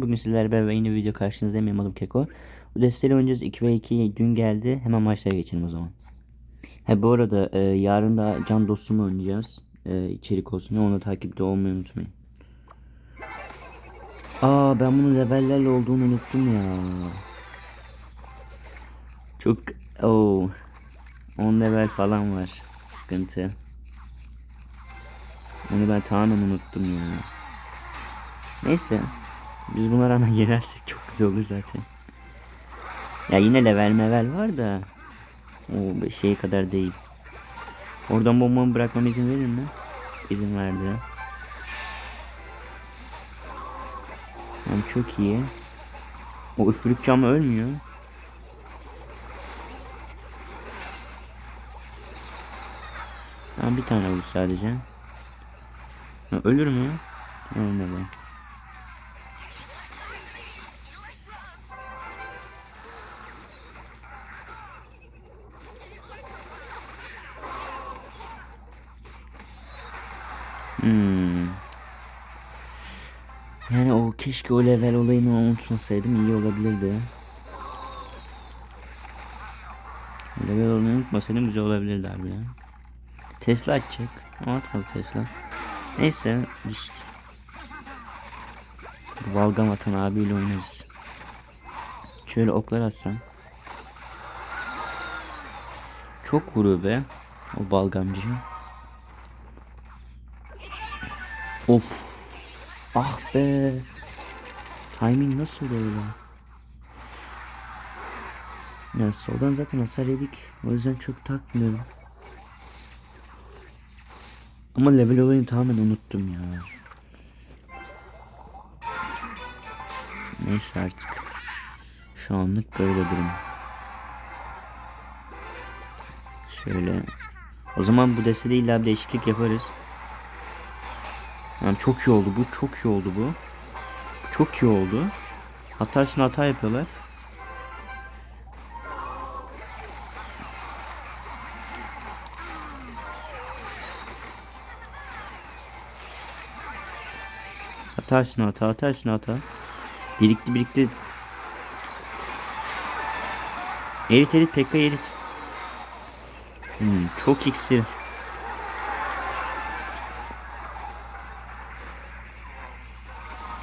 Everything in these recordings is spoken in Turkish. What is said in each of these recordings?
Bugün sizlerle beraber yeni video karşınızdayım. Benim adım Keko. Bu desteğiyle oynayacağız. 2 ve 2 dün geldi. Hemen maçlara geçelim o zaman. Ha bu arada e, yarın da can dostumu oynayacağız. E, içerik olsun. Onu takipte olmayı unutmayın. Aa ben bunun levellerle olduğunu unuttum ya. Çok o 10 level falan var. Sıkıntı. Onu ben tamamen unuttum ya. Neyse. Biz buna rağmen yenersek çok güzel olur zaten. Ya yine level mevel var da. O şey kadar değil. Oradan bombamı bırakmama izin verir mi? İzin verdi. Tamam çok iyi. O üfürük camı ölmüyor. Tamam bir tane vur sadece. Ölür mü? Ölmedi. Hmm. Yani o keşke o level olayını unutmasaydım iyi olabilirdi. Level olayını unutmasaydım güzel olabilirdi abi ya. Tesla açacak. Ama Tesla. Neyse biz Valgam atan abiyle oynarız. Şöyle oklar atsam. Çok vuruyor be. O balgamcı. Of. Ah be. Timing nasıl öyle? Ya soldan zaten hasar yedik. O yüzden çok takmıyorum. Ama level olayını tamamen unuttum ya. Neyse artık. Şu anlık böyle durum. Şöyle. O zaman bu destede illa bir değişiklik yaparız. Yani çok iyi oldu bu. Çok iyi oldu bu. Çok iyi oldu. Hata üstüne hata yapıyorlar. Hata üstüne hata, hata üstüne hata. Birikti birikti. Erit erit pekka erit. Hmm, çok iksir.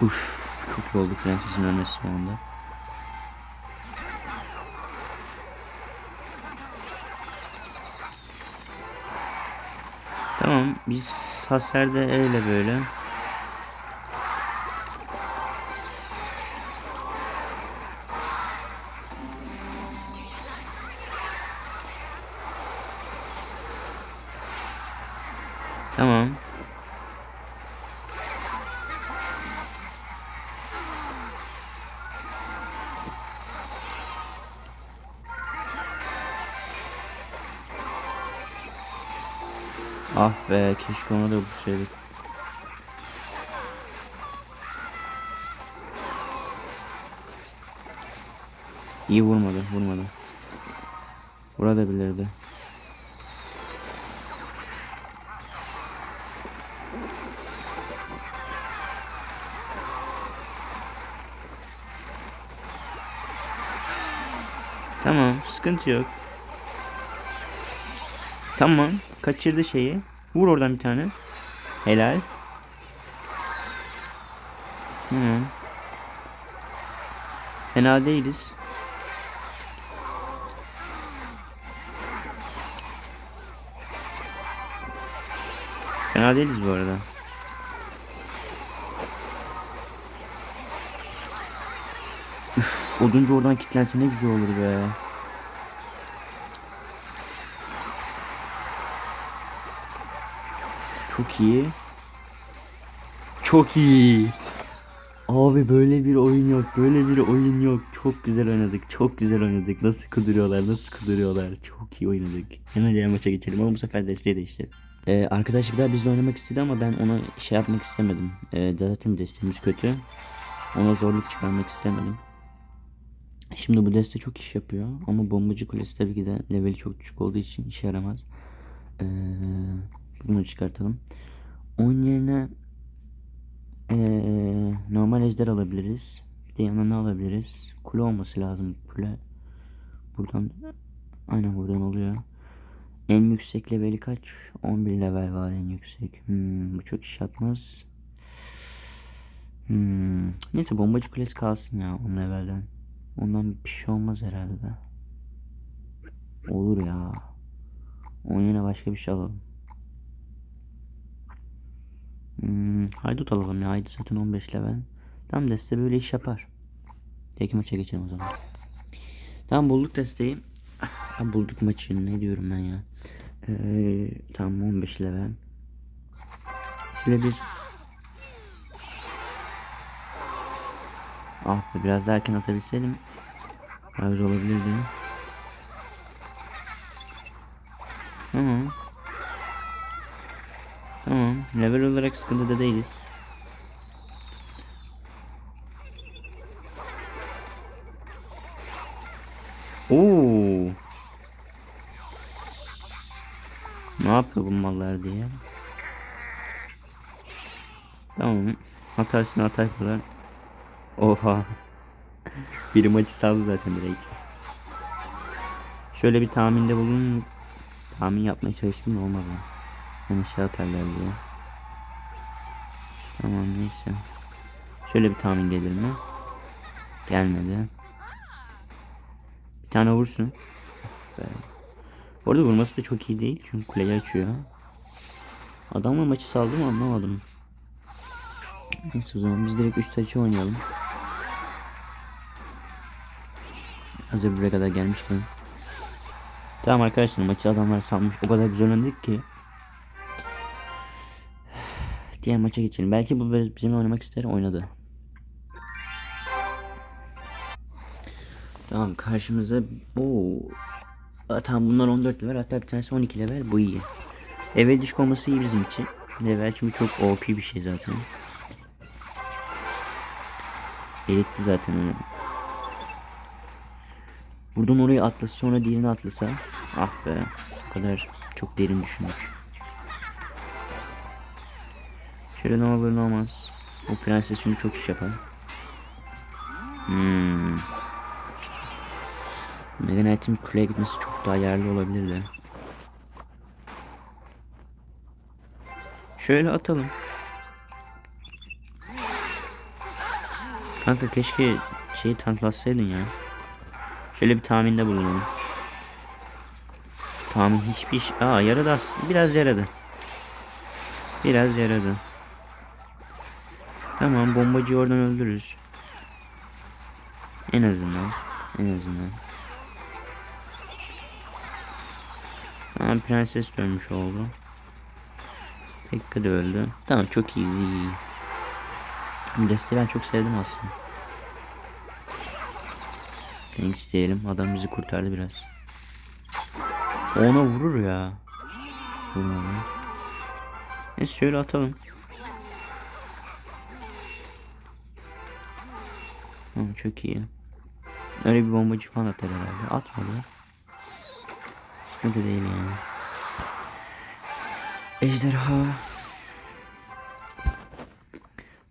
Uf, çok iyi oldu prensesin ölmesi anda. Tamam biz hasarda öyle böyle. Tamam. Ah be keşke ona da vursaydık. İyi vurmadı vurmadı. Burada bilirdi. Tamam sıkıntı yok. Tamam kaçırdı şeyi. Vur oradan bir tane. Helal. Tamam. Fena değiliz. Fena değiliz bu arada. Üf, oduncu oradan kilitlense ne güzel olur be. Çok iyi. Çok iyi. Abi böyle bir oyun yok. Böyle bir oyun yok. Çok güzel oynadık. Çok güzel oynadık. Nasıl kuduruyorlar. Nasıl kuduruyorlar. Çok iyi oynadık. Hemen diğer maça geçelim ama bu sefer desteği değiştirelim. Ee, arkadaş bir daha bizle oynamak istedi ama ben ona şey yapmak istemedim. Ee, zaten desteğimiz kötü. Ona zorluk çıkarmak istemedim. Şimdi bu deste çok iş yapıyor. Ama bombacı kulesi tabii ki de leveli çok düşük olduğu için işe yaramaz. Ee, bunu çıkartalım. Onun yerine Ee, normal ejder alabiliriz. Bir de yanına ne alabiliriz? Kule olması lazım. Kule. Buradan aynen buradan oluyor. En yüksek leveli kaç? 11 level var en yüksek. Hmm, bu çok iş yapmaz. Hmm. Neyse bombacı kulesi kalsın ya 10 levelden. Ondan bir şey olmaz herhalde de. Olur ya. Onun yerine başka bir şey alalım. Hmm, haydut alalım ya. Haydut zaten 15 level. Tamam deste böyle iş yapar. Tek maça geçelim o zaman. Tamam bulduk desteği. Ah, bulduk maçı. Ne diyorum ben ya. Ee, tamam 15 level. Şöyle bir Ah be biraz daha erken atabilseydim daha güzel olabilirdi. Tamam. Level olarak sıkıntıda değiliz. Oo. Ne yapıyor bu mallar diye. Tamam. Hata yapıyorlar. Oha. Biri maçı saldı zaten direkt. Şöyle bir tahminde bulun. Tahmin yapmaya çalıştım da olmadı. Ben aşağı atarlar diye. Tamam neyse. Şöyle bir tahmin gelir mi? Gelmedi. Bir tane vursun. Oh vurması da çok iyi değil. Çünkü kuleyi açıyor. Adamla maçı saldı mı anlamadım. Neyse o zaman biz direkt üst açı oynayalım. Hazır buraya kadar gelmişken. Tamam arkadaşlar maçı adamlar salmış. O kadar güzel oynadık ki. Diğer maça geçelim. Belki bu bizimle oynamak ister oynadı. Tamam karşımıza bu. Tamam bunlar 14 level hatta bir tanesi 12 level bu iyi. Eve diş olması iyi bizim için. Level çünkü çok OP bir şey zaten. Eritti zaten onu. Buradan oraya atlasa sonra diğerini atlasa. Ah be. O kadar çok derin düşünmüş. Şöyle ne olur ne olmaz. O prenses çünkü çok iş yapar. Hmm. Mega Knight'in gitmesi çok daha yerli olabilirdi. Şöyle atalım. Kanka keşke şeyi tanklatsaydın ya. Şöyle bir tahminde bulunalım. Tahmin hiçbir iş... Aa yaradı aslında. Biraz yaradı. Biraz yaradı. Tamam bombacıyı oradan öldürürüz. En azından. En azından. Tamam prenses dönmüş oldu. Pekka da öldü. Tamam çok iyi. iyi. Desteği ben çok sevdim aslında. Thanks diyelim. Adam bizi kurtardı biraz. Ona vurur ya. Vurmadı. Neyse şöyle atalım. Hı, çok iyi. Öyle bir bombacı falan atar herhalde. Atmadı. Sıkıntı değil yani. Ejderha.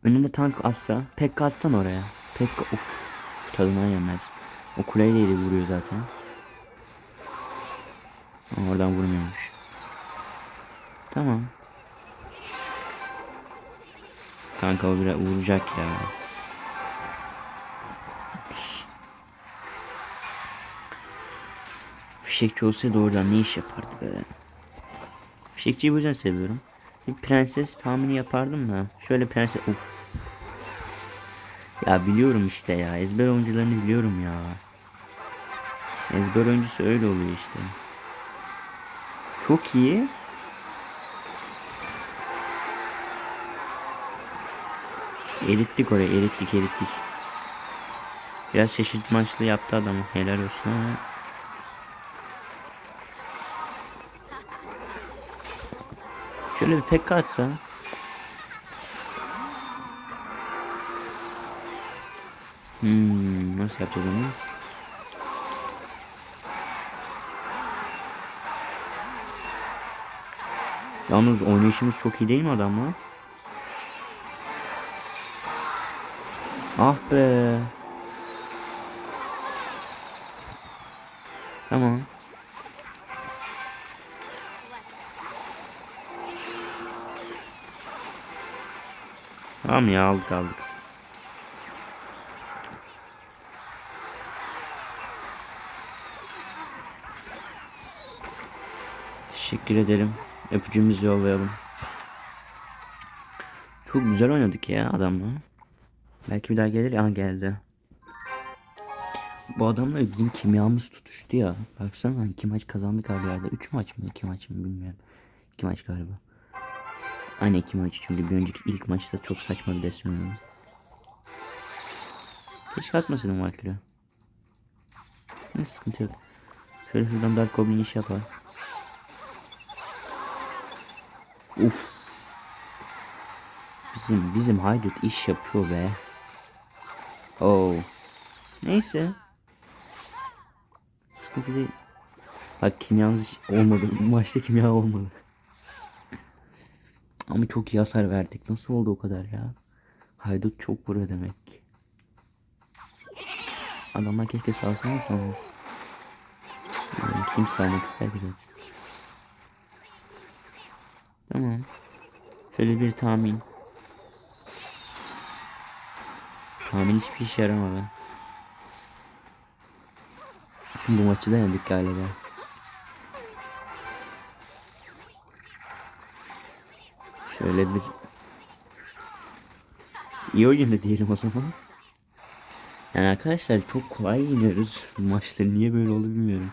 Önünde tank atsa. Pekka atsan oraya. Pekka uf. Tadına yemez. O kuleyle de vuruyor zaten. Oradan vurmuyormuş. Tamam. Kanka o biraz vuracak ya. Fişekçi olsaydı oradan ne iş yapardı be. Fişekçiyi bu yüzden seviyorum. Bir prenses tahmini yapardım da. Şöyle prenses... Uf. Ya biliyorum işte ya. Ezber oyuncularını biliyorum ya. Ezber oyuncusu öyle oluyor işte. Çok iyi. Erittik oraya erittik erittik. Biraz şaşırtmaçlı yaptı adamı. Helal olsun ama. Şöyle bir pekka atsa. Hmm, nasıl yapacağız onu? Yalnız oynayışımız çok iyi değil mi adamla? Ah be. Tamam. Tamam ya aldık aldık. Teşekkür ederim. Öpücüğümüzü yollayalım. Çok güzel oynadık ya adamla. Belki bir daha gelir ya geldi. Bu adamla bizim kimyamız tutuştu ya. Baksana iki maç kazandık abi yerde. Üç maç mı iki maç mı bilmiyorum. İki maç galiba. Aynı iki maç çünkü bir önceki ilk maçta çok saçma bir desim oynadım. Keşke atmasaydım Valkyrie. Ne sıkıntı yok. Şöyle şuradan Dark Goblin iş yapar. Uf. Bizim bizim haydut iş yapıyor be. Oh. Neyse. Sıkıntı değil. Bak kimyamız olmadı. Maçta kimya olmadı. Ama çok iyi hasar verdik. Nasıl oldu o kadar ya? Haydut çok vuruyor demek. Adamlar keşke salsana sanırız. Yani kim salmak ister ki zaten. Tamam. Şöyle bir tahmin. Tahmin hiçbir işe yaramadı. Bu maçı da yendik galiba. Şöyle bir iyi oyundu diyelim o zaman. Yani arkadaşlar çok kolay yeniyoruz. Maçları niye böyle oldu bilmiyorum.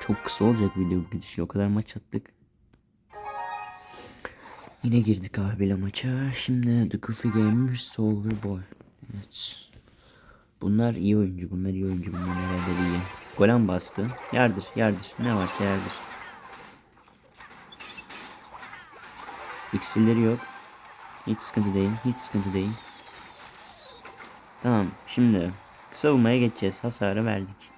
Çok kısa olacak video bu gidişle. O kadar maç attık. Yine girdik abiyle maça. Şimdi The Goofy Gamer Solver Boy. Evet. Bunlar iyi oyuncu. Bunlar iyi oyuncu. Bunlar herhalde iyi. Golem bastı. Yardır yardır. Ne varsa yardır. İksirleri yok. Hiç sıkıntı değil. Hiç sıkıntı değil. Tamam. Şimdi savunmaya geçeceğiz. Hasarı verdik.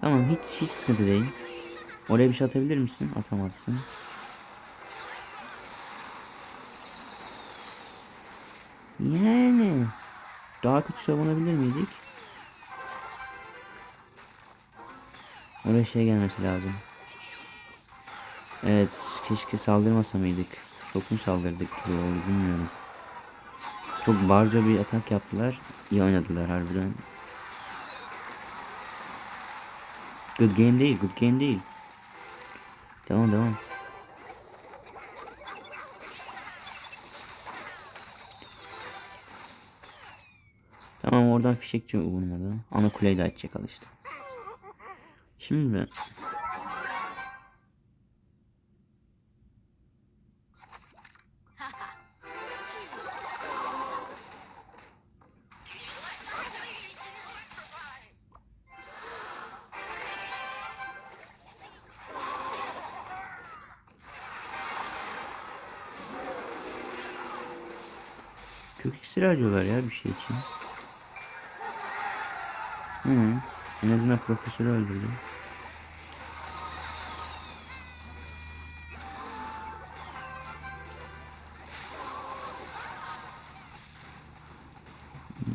Tamam. Hiç hiç sıkıntı değil. Oraya bir şey atabilir misin? Atamazsın. Yani daha kötü savunabilir miydik? Oraya şey gelmesi lazım. Evet, keşke saldırmasa mıydık? Çok mu saldırdık gibi oldu bilmiyorum. Çok barca bir atak yaptılar. İyi oynadılar harbiden. Good game değil, good game değil. Devam devam. Tamam oradan fişekçi vurmadı. Ana kuleyi de açacak al işte. Şimdi iksir harcıyorlar ya bir şey için. Hı, en azından profesörü öldürdü.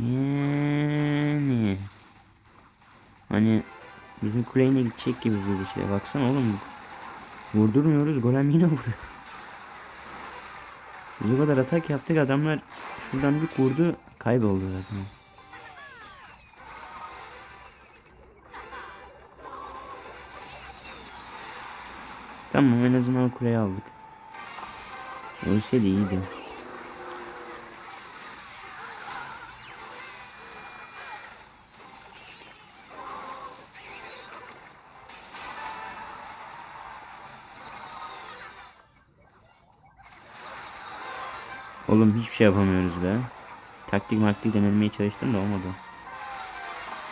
Yani hani bizim kuleyine gidecek gibi bir şey. Baksana oğlum. Vurdurmuyoruz. Golem yine vuruyor. O kadar atak yaptık adamlar şuradan bir vurdu kayboldu zaten. Tamam en azından kuleyi aldık. Ölse de iyiydi. Oğlum hiçbir şey yapamıyoruz be. Taktik maktik denemeye çalıştım da olmadı.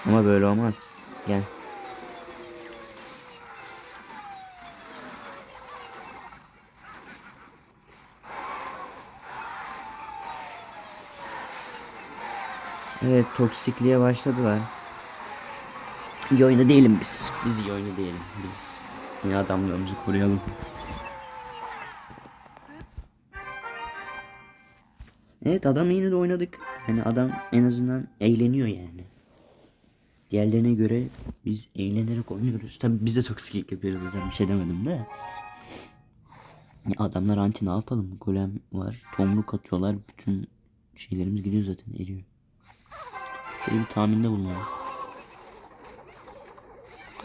Ama böyle olmaz. Gel. Evet toksikliğe başladılar. İyi oyunda değilim biz. Biz iyi oyunda değilim. Biz iyi adamlarımızı koruyalım. Evet adam yine de oynadık. Hani adam en azından eğleniyor yani. Diğerlerine göre biz eğlenerek oynuyoruz. Tabi biz de çok skillik yapıyoruz zaten bir şey demedim de. Ya adamlar anti ne yapalım? Golem var. Tomruk atıyorlar. Bütün şeylerimiz gidiyor zaten eriyor. Şöyle bir tahminde bulunalım.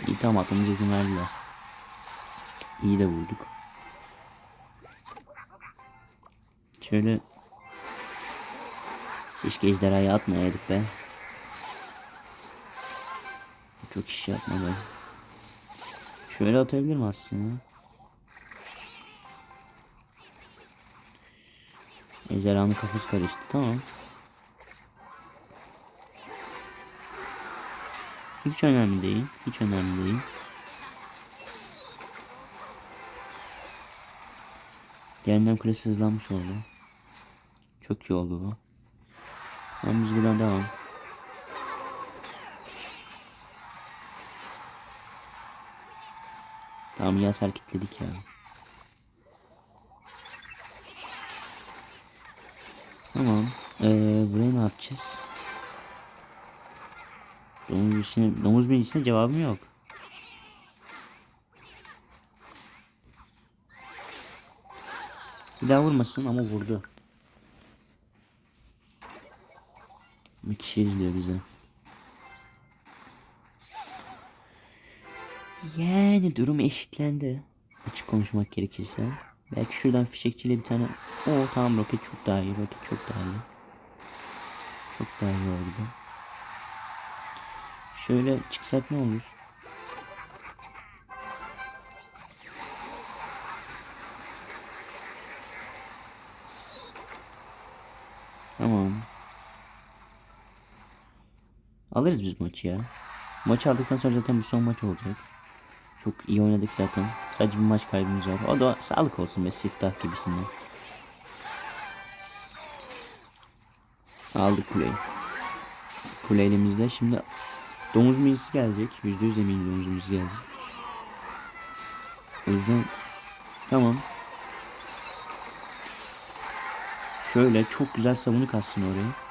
İyi tamam aklımıza izin verdiler. İyi de vurduk. Şöyle Keşke ejderhayı atmayaydık be. Çok iş yapmadı. Şöyle atabilirim aslında. Ejderhanın kafası karıştı tamam. Hiç önemli değil. Hiç önemli değil. Cehennem kulesi hızlanmış oldu. Çok iyi oldu bu. Tamam biz buradan devam. Tamam ya kilitledik ya. Tamam. Ee, buraya ne yapacağız? Domuz birincisine, domuz birincisine cevabım yok. Bir daha vurmasın ama vurdu. Kişi izliyor bizi. Yani durum eşitlendi. Açık konuşmak gerekirse. Belki şuradan fişekçiyle bir tane... O tamam roket çok daha iyi. Roket çok daha iyi. Çok daha iyi oldu. Şöyle çıksak ne olur? Alırız biz maçı ya. Maçı aldıktan sonra zaten bir son maç olacak. Çok iyi oynadık zaten. Sadece bir maç kaybımız var. O da sağlık olsun be siftah gibisinden. Aldık kuleyi. Kule. Şimdi domuz milisi gelecek. Yüzde yüz eminim domuz milisi gelecek. O yüzden tamam. Şöyle çok güzel savunuk atsın oraya.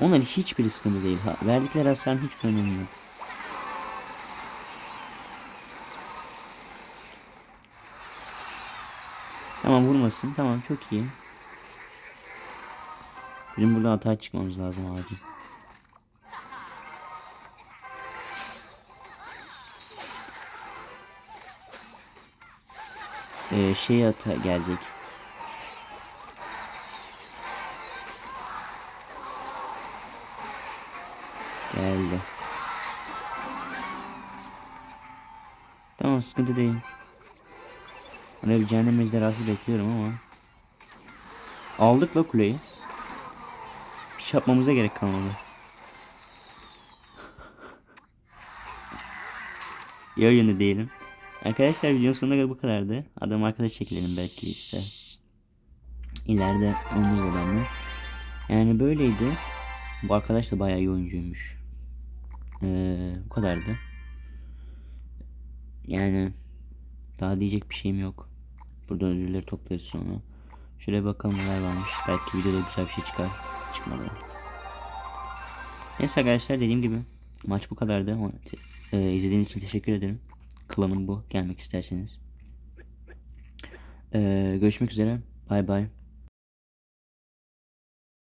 Onların hiçbiri sıkıntı değil. Ha, verdikleri hasarın hiç önemi yok. Tamam vurmasın. Tamam çok iyi. Bizim burada hata çıkmamız lazım acil. Ee, şey hata gelecek. Sıkıntı değil. Hani bir cehennem ejderhası bekliyorum ama. Aldık la kuleyi. Bir şey yapmamıza gerek kalmadı. İyi oyunu diyelim. Arkadaşlar videonun sonuna bu kadardı. Adam arkadaş çekilelim belki işte. İleride oluruz adamla. Yani böyleydi. Bu arkadaş da bayağı iyi oyuncuymuş. Ee, bu kadardı. Yani daha diyecek bir şeyim yok. Burada özürleri toplarız sonra. Şöyle bakalım neler varmış. Belki videoda güzel bir şey çıkar. Çıkmadı. Neyse arkadaşlar dediğim gibi maç bu kadardı. Ee, izlediğiniz için teşekkür ederim. Klanım bu. Gelmek isterseniz. Ee, görüşmek üzere. Bay bay.